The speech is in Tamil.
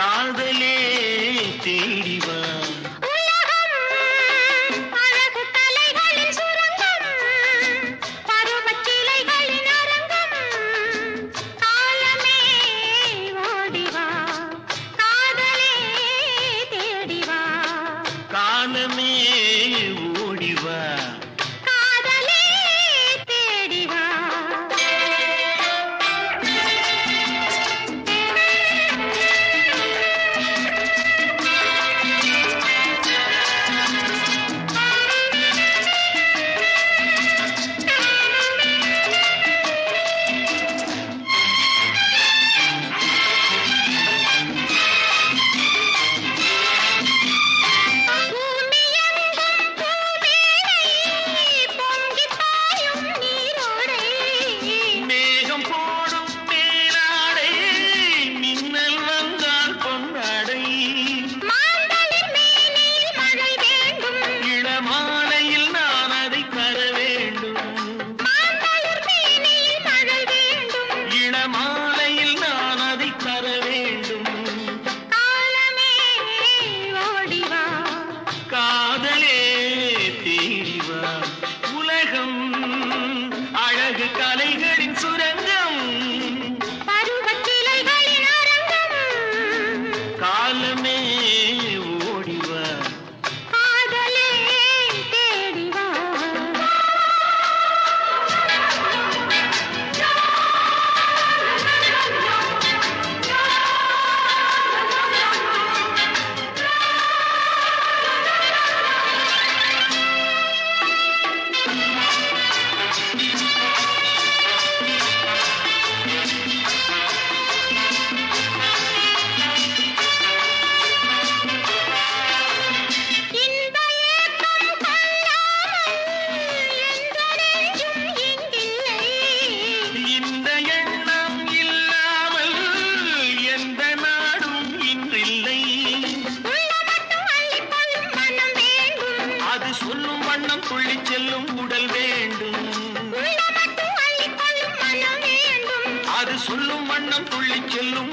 காதலே தேடி வா. அழகு காலைகளின் சுரங்கம். பருவச்சிலைகளின் காலமே அள்ளிக்கொள்ளி செல்லும் உடல் வேண்டும். அது சொல்லும் வண்ணம் துள்ளி செல்லும்